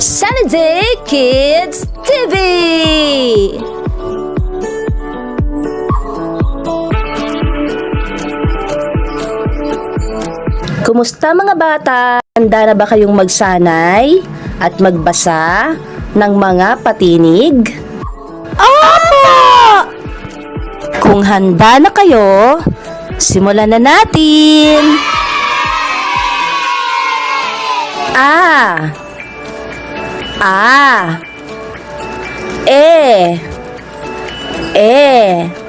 Sunny Kids TV! Kumusta mga bata? Handa na ba kayong magsanay at magbasa ng mga patinig? Opo! Kung handa na kayo, simulan na natin! A. A. E. E.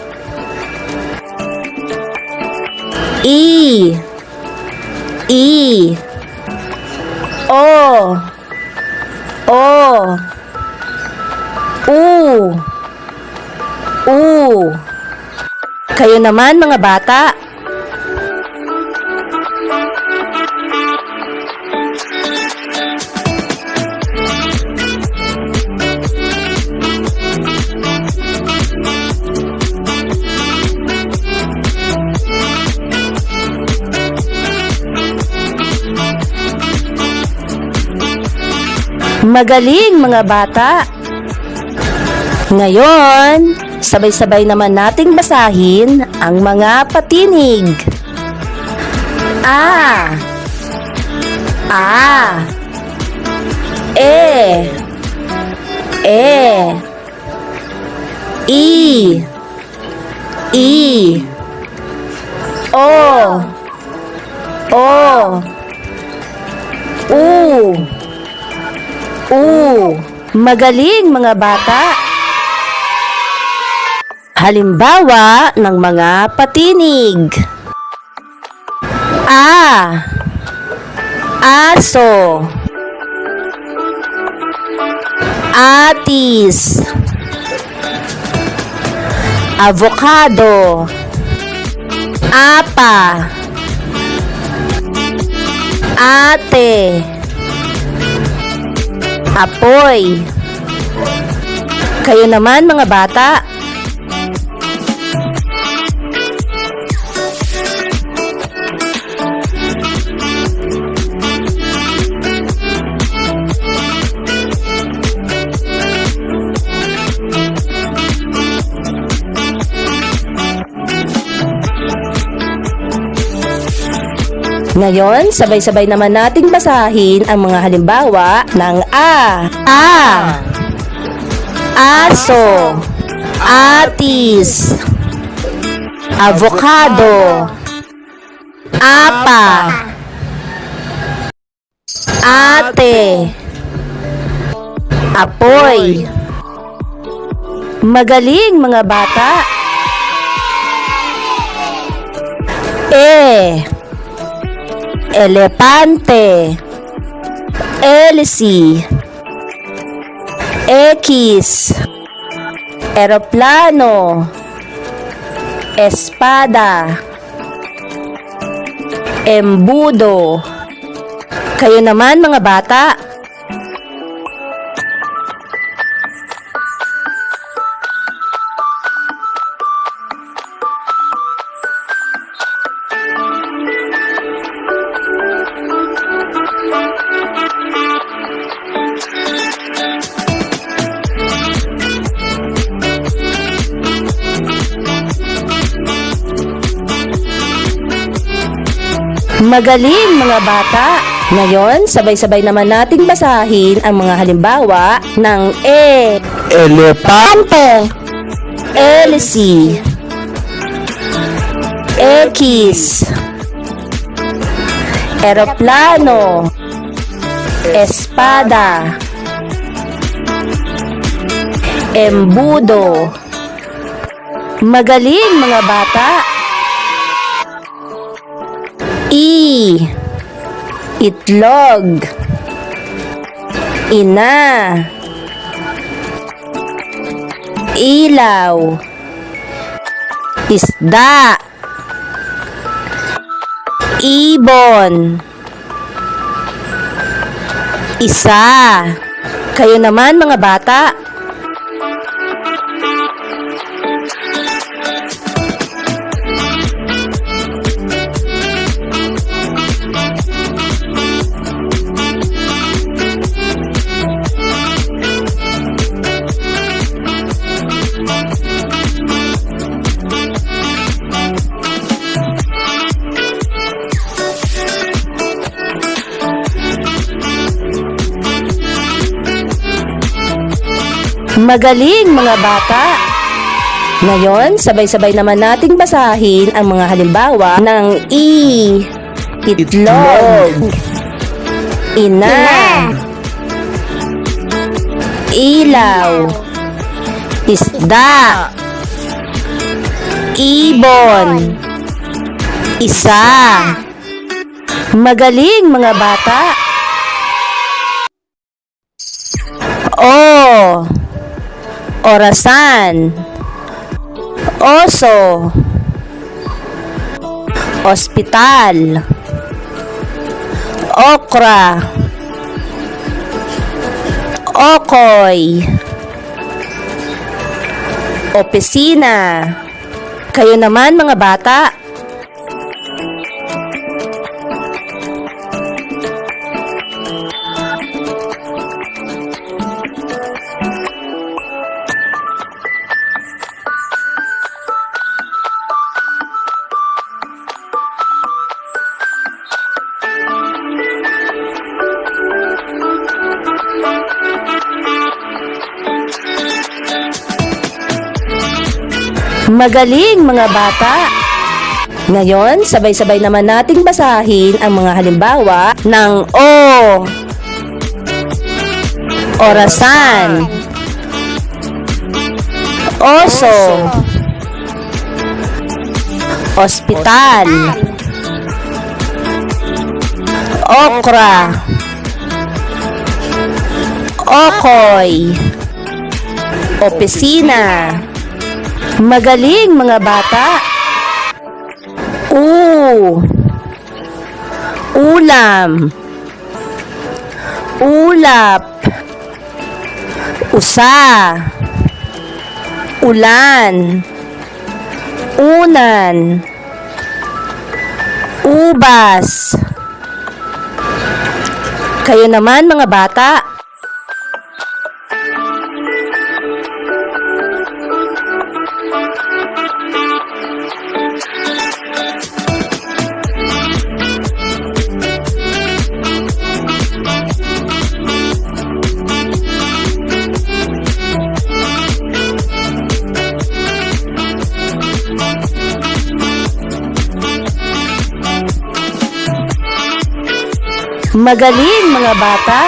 I. I. O. O. U. U. Kayo naman mga bata. Magaling mga bata! Ngayon, sabay-sabay naman nating basahin ang mga patinig. A. A. E. E. I. I. O. O. U U Magaling mga bata! Halimbawa ng mga patinig. A. Aso. Atis. Avocado. Apa. Ate. Apoy. Kayo naman mga bata, Ngayon, sabay-sabay naman nating basahin ang mga halimbawa ng A. A. Aso. Atis. Avocado. Apa. Ate. Apoy. Magaling mga bata. E. Elepante Elsie X. Eroplano Espada. Embudo. Kayo naman mga bata Magaling mga bata! Ngayon, sabay-sabay naman nating basahin ang mga halimbawa ng E. Elepante. Elsie X. Eroplano. Espada. Embudo. Magaling mga bata I. Itlog. Ina. Ilaw. Isda. Ibon. Isa. Kayo naman mga bata Magaling mga bata! Ngayon, sabay-sabay naman nating basahin ang mga halimbawa ng I. Itlog. Ina. Ilaw. Isda. Ibon. Isa. Magaling mga bata. O. Orasan. Oso. Ospital. Okra. Okoy. Opisina. Kayo naman mga bata. Magaling mga bata! Ngayon, sabay-sabay naman nating basahin ang mga halimbawa ng O. Orasan. Oso. Ospital. Okra. Okoy. Opisina. Magaling mga bata. U. Ulam. Ulap. Usa. Ulan. Unan. Ubas. Kayo naman mga bata. Magaling mga bata!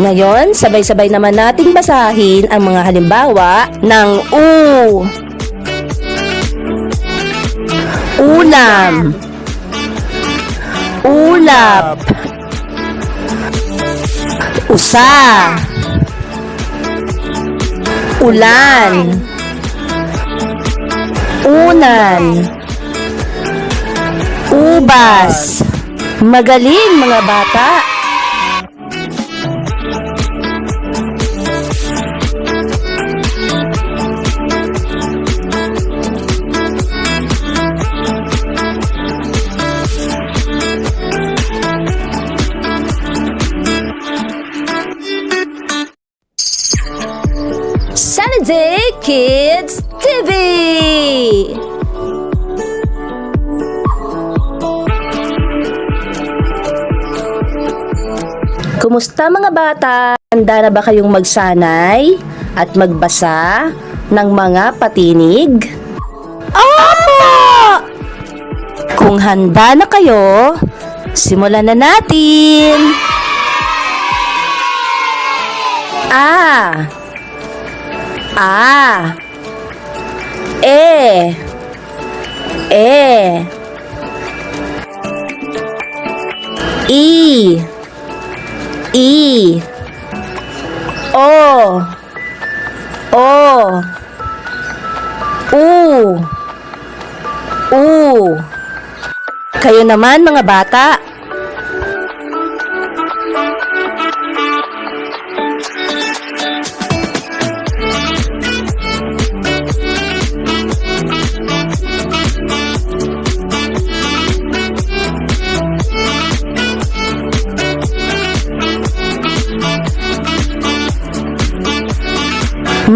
Ngayon, sabay-sabay naman nating basahin ang mga halimbawa ng U. Ulam. Ulap. Usa. Ulan. Unan. Ubas. Magaling mga bata. Kumusta mga bata? Handa na ba kayong magsanay at magbasa ng mga patinig? Opo! Kung handa na kayo, simulan na natin! A A E E I I O. O. U. U. Kayo naman mga bata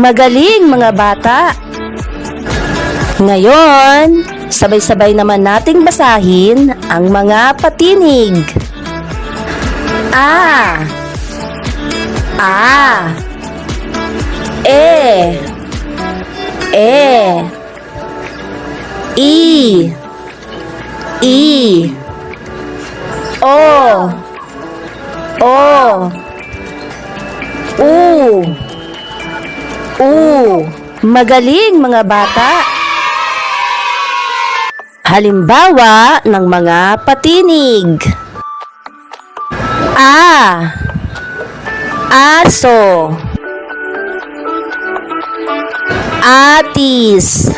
Magaling mga bata! Ngayon, sabay-sabay naman nating basahin ang mga patinig. A A E. E. I. I. O. O. U. U. Magaling mga bata. Halimbawa ng mga patinig. A. Aso. Atis.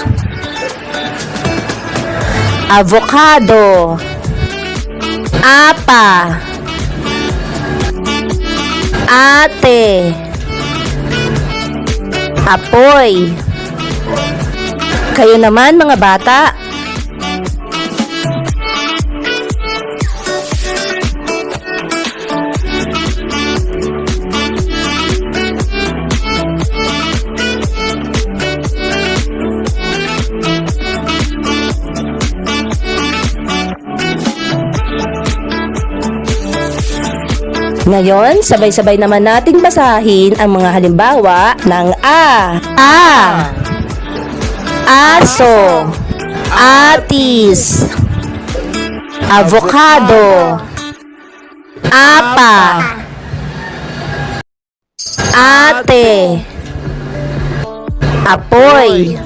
Avocado. Apa. Ate. Apoy. Kayo naman mga bata. Ngayon, sabay-sabay naman nating basahin ang mga halimbawa ng A. A. Aso. Atis. Avocado. Apa. Ate. Apoy.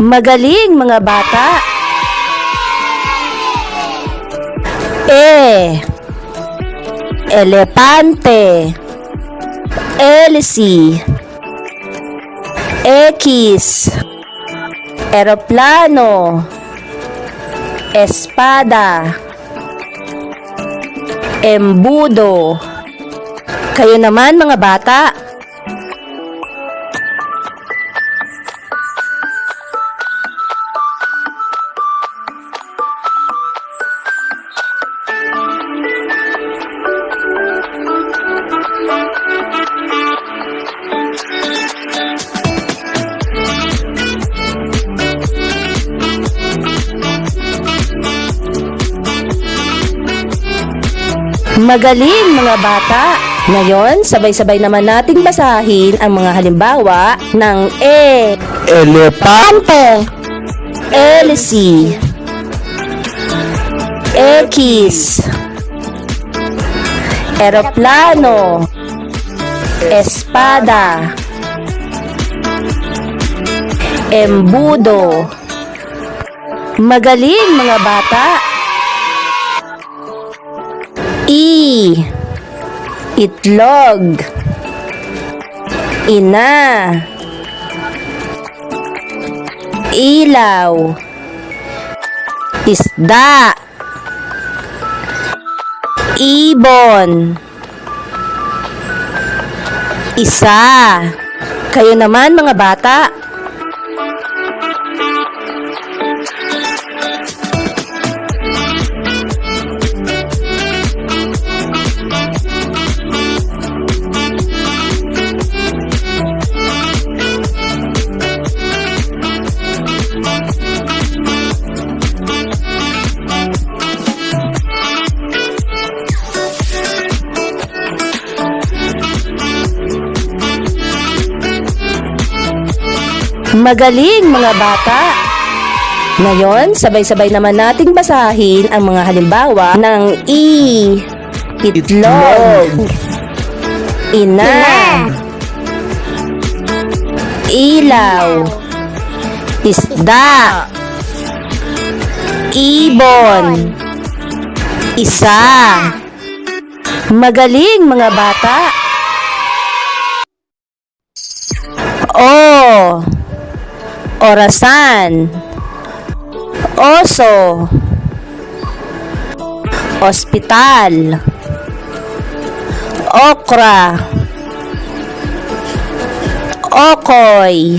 Magaling mga bata. E. Elepante. Elsie. X. Eroplano. Espada. Embudo. Kayo naman mga bata. Magaling mga bata! Ngayon, sabay-sabay naman nating basahin ang mga halimbawa ng E, Elepante. Elsie, X, Eroplano, Espada, Embudo. Magaling mga bata! I. Itlog. Ina. Ilaw. Isda. Ibon. Isa. Kayo naman mga bata. Magaling mga bata! Ngayon, sabay-sabay naman nating basahin ang mga halimbawa ng I. Itlog. Ina. Ilaw. Isda. Ibon. Isa. Magaling mga bata! O. Orasan. Oso. Ospital. Okra. Okoy.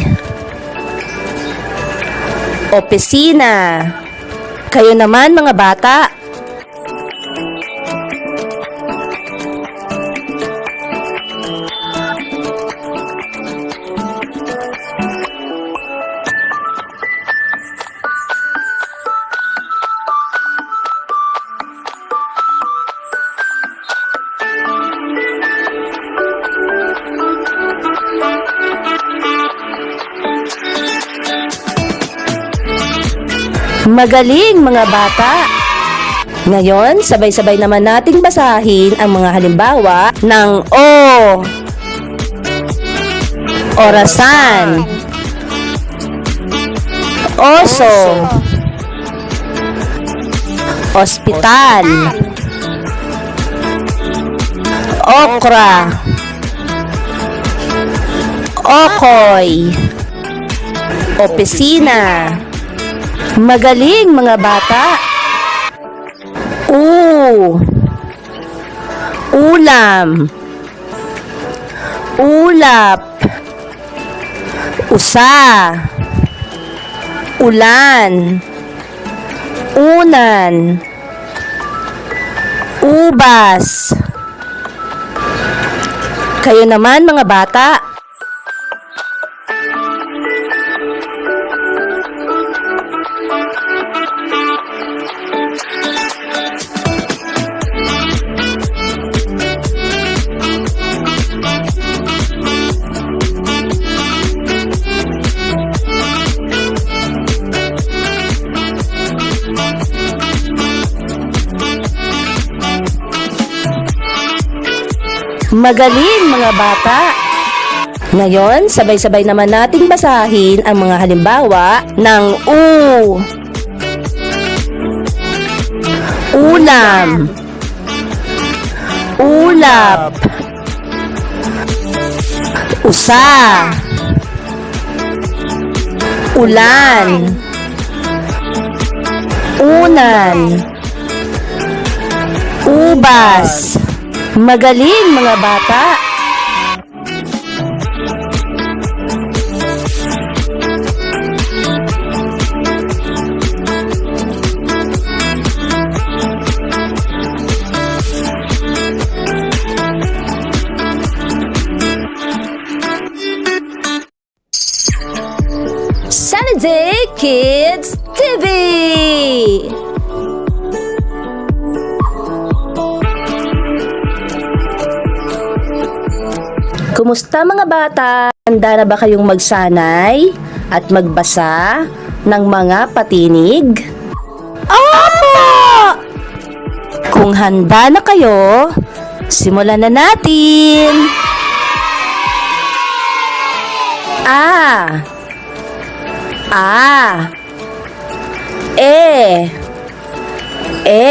Opisina. Kayo naman mga bata. Magaling mga bata! Ngayon, sabay-sabay naman nating basahin ang mga halimbawa ng O. Orasan. Oso. Ospital. Okra. Okoy. Opisina. Magaling mga bata. U. Ulam. Ulap. Usa. Ulan. Unan. Ubas. Kayo naman mga bata. Magaling mga bata! Ngayon, sabay-sabay naman nating basahin ang mga halimbawa ng U. Ulam. Ulap. Usa. Ulan. Unan. Ubas. Magaling mga bata! Kumusta mga bata? Handa na ba kayong magsanay at magbasa ng mga patinig? Opo! Kung handa na kayo, simulan na natin! A A E E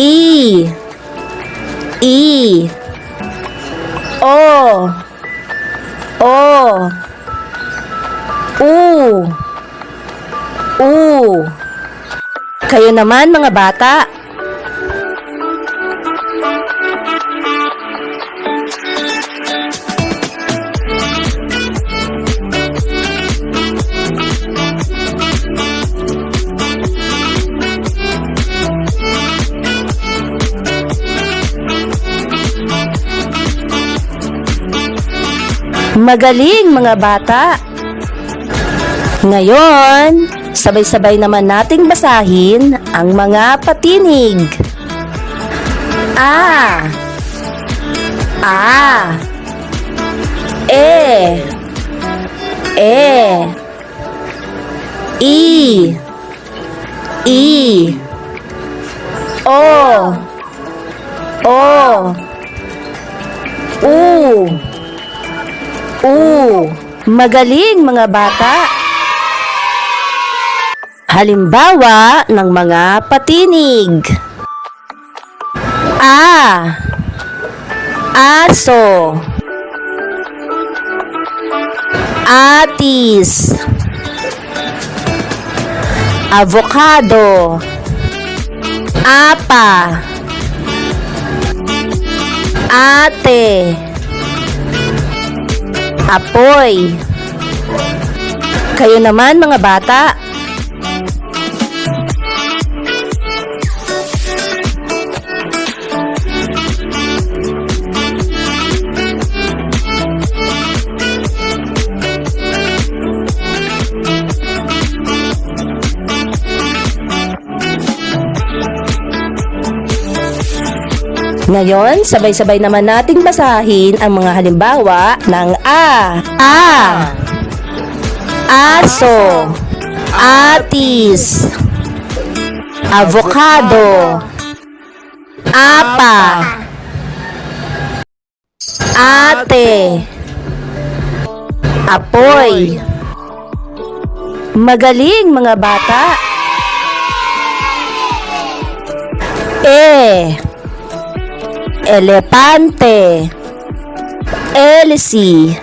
I I O. O. U. U. Kayo naman mga bata Magaling mga bata! Ngayon, sabay-sabay naman nating basahin ang mga patinig. A. A. E. E. I. I. O. O. U U Magaling mga bata! Halimbawa ng mga patinig. A. Aso. Atis. Avocado. Apa. Ate. Apoy. Kayo naman mga bata. Ngayon, sabay-sabay naman nating basahin ang mga halimbawa ng A. A. aso, atis, avocado, apa, ate, apoy. Magaling mga bata. E. Elepante. Elsie.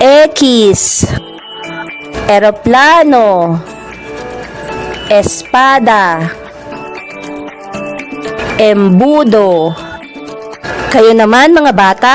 X. Eroplano. Espada. Embudo. Kayo naman mga bata.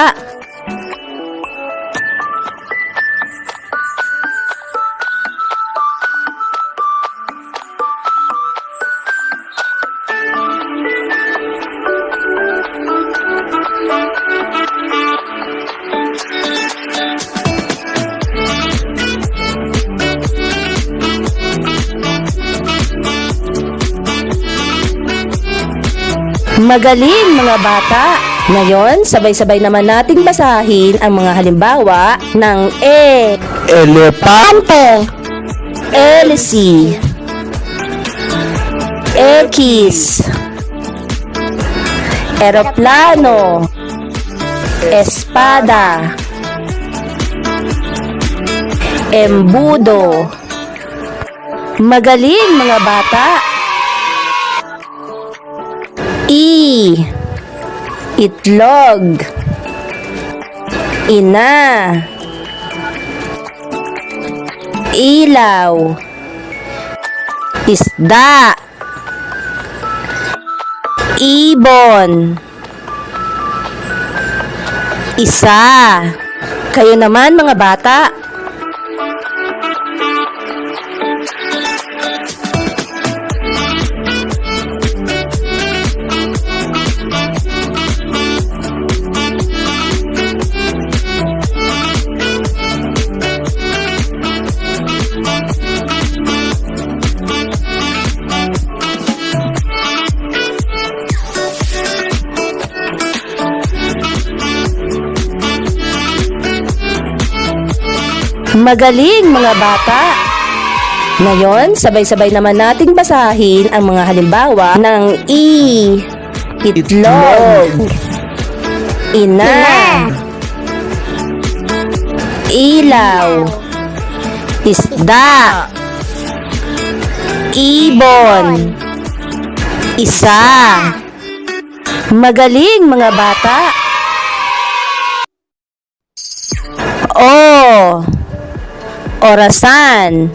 Magaling mga bata! Ngayon, sabay-sabay naman nating basahin ang mga halimbawa ng E, Elepante. Elsie, X, Eroplano, Espada, Embudo. Magaling mga bata! I. Itlog. Ina. Ilaw. Isda. Ibon. Isa. Kayo naman mga bata Magaling mga bata! Ngayon, sabay-sabay naman nating basahin ang mga halimbawa ng I, itlog, ina, ilaw, isda, ibon, isa. Magaling mga bata! O, orasan,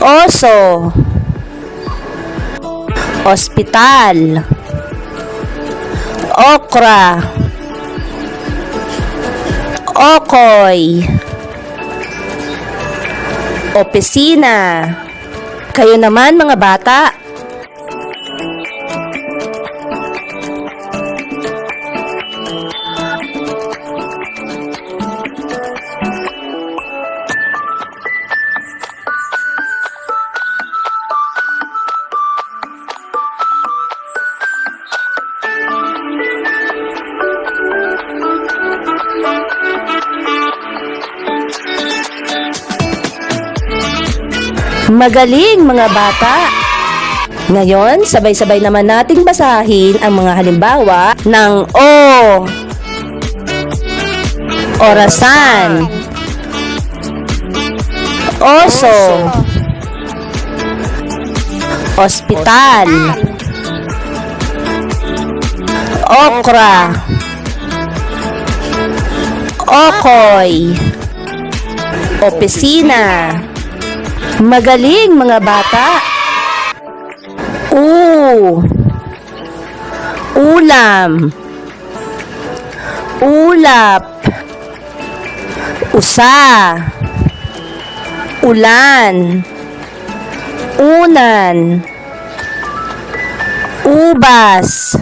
oso, ospital, okra, okoy, opisina. Kayo naman mga bata. Magaling mga bata! Ngayon, sabay-sabay naman nating basahin ang mga halimbawa ng O. Orasan. Oso. Ospital. Okra. Okoy. Opisina. Magaling mga bata. U. Ulam. Ulap. Usa. Ulan. Unan. Ubas.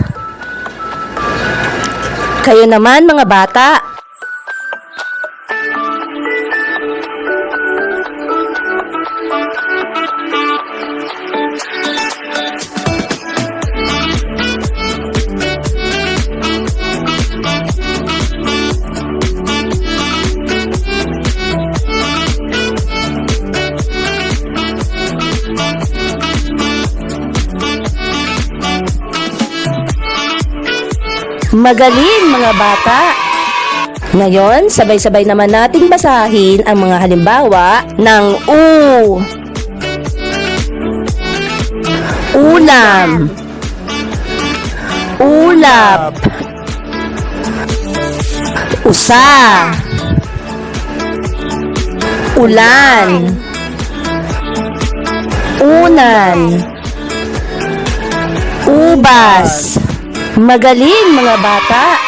Kayo naman mga bata. Magaling mga bata! Ngayon, sabay-sabay naman nating basahin ang mga halimbawa ng U. Ulam Ulap. Usa. Ulan. Unan. Ubas Magaling mga bata!